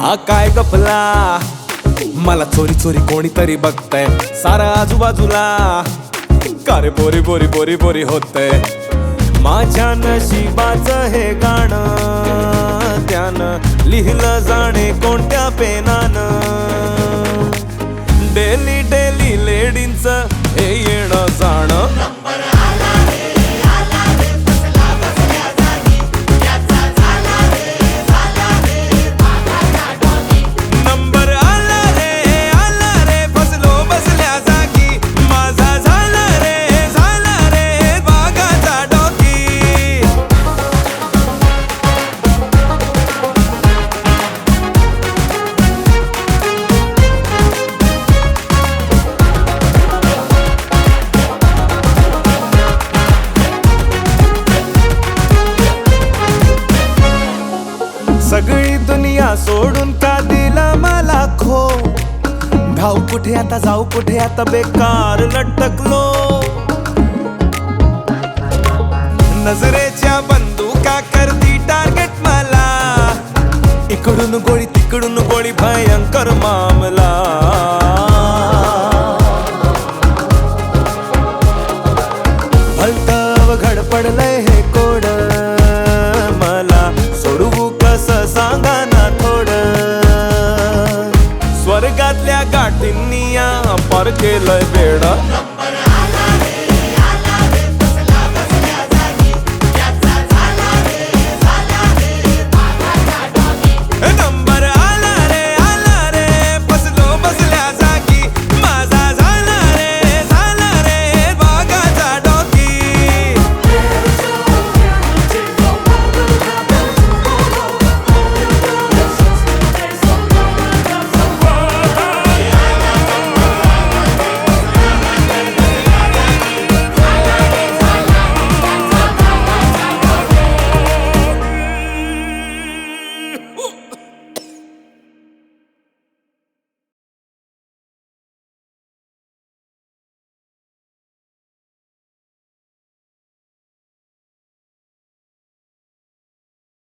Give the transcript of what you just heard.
हा काय गपला? मला चोरी चोरी कोणीतरी बघतय. सारा आजूबाजूला का रे बोरी बोरी बोरी बोरी होतय. माझ्या नशिबाच हे गाणं त्यानं लिहिलं जाणे कोणत्या पेना सोडून का दिला मला खो धाव कुठे आता जाऊ कुठे आता बेकार लटकलो. नजरेच्या बंदुका करती टार्गेट मला. इकडून गोळी तिकडून गोळी भयंकर मामला. भलत घड पडलंय हे ਪਿੰਨੀਆਂ ਪਰ ਕੇ ਲੈ ਬੇੜਾ।